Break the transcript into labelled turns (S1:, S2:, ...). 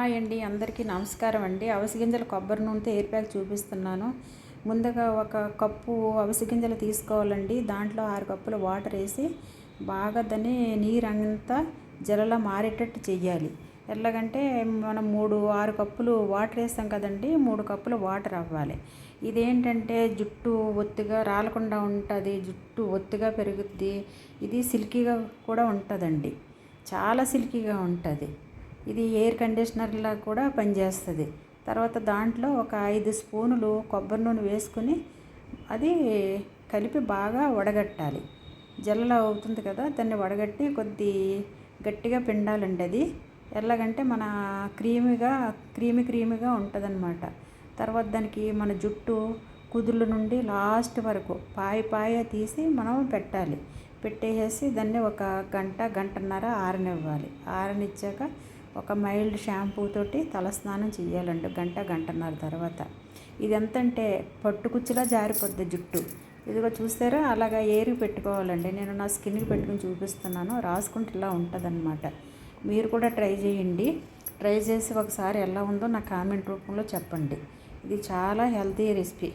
S1: Hi అండి అందరికీ నమస్కారం అండి. అవిసె గింజల కొబ్బరి నూనెతో ఎయిర్ చూపిస్తున్నాను. ముందుగా ఒక కప్పు అవిసె గింజలు తీసుకోవాలండి. దాంట్లో ఆరు కప్పులు వాటర్ వేసి బాగా దాన్ని నీరంతా జలలా మారేటట్టు చెయ్యాలి. ఎలాగంటే మనం మూడు ఆరు కప్పులు వాటర్ వేస్తాం కదండి మూడు కప్పులు వాటర్ అవ్వాలి. ఇదేంటంటే జుట్టు ఒత్తిగా రాలకుండా ఉంటుంది జుట్టు ఒత్తిగా పెరుగుద్ది. ఇది సిల్కీగా కూడా ఉంటుందండి. చాలా సిల్కీగా ఉంటుంది. ఇది ఎయిర్ కండిషనర్లా కూడా పనిచేస్తుంది. తర్వాత దాంట్లో ఒక ఐదు స్పూనులు కొబ్బరి నూనె వేసుకుని అది కలిపి బాగా వడగట్టాలి. జల్లలా అవుతుంది కదా దాన్ని వడగట్టి కొద్ది గట్టిగా పిండాలండి అది. ఎలాగంటే మన క్రీమీగా క్రీమీ క్రీమీగా ఉంటుందన్నమాట. తర్వాత దానికి మన జుట్టు కుదుళ్ళ నుండి లాస్ట్ వరకు పాయ పాయ తీసి మనం పెట్టాలి. పెట్టేసి దాన్ని ఒక గంట గంటన్నర ఆరనివ్వాలి. ఆరనిచ్చాక ఒక మైల్డ్ షాంపూ తోటి తలస్నానం చేయాలండి గంట గంటన్నర తర్వాత. ఇది ఎంతంటే పట్టుకుచ్చులా జారిపోద్ది జుట్టు. ఇదిగో చూస్తారా అలాగా ఏరి పెట్టుకోవాలండి. నేను నా స్కిన్కి పెట్టుకుని చూపిస్తున్నాను రాసుకుంటే ఇలా ఉంటుందన్నమాట. మీరు కూడా ట్రై చేయండి. ట్రై చేసి ఒకసారి ఎలా ఉందో నా కామెంట్ రూపంలో చెప్పండి. ఇది చాలా హెల్తీ రెసిపీ.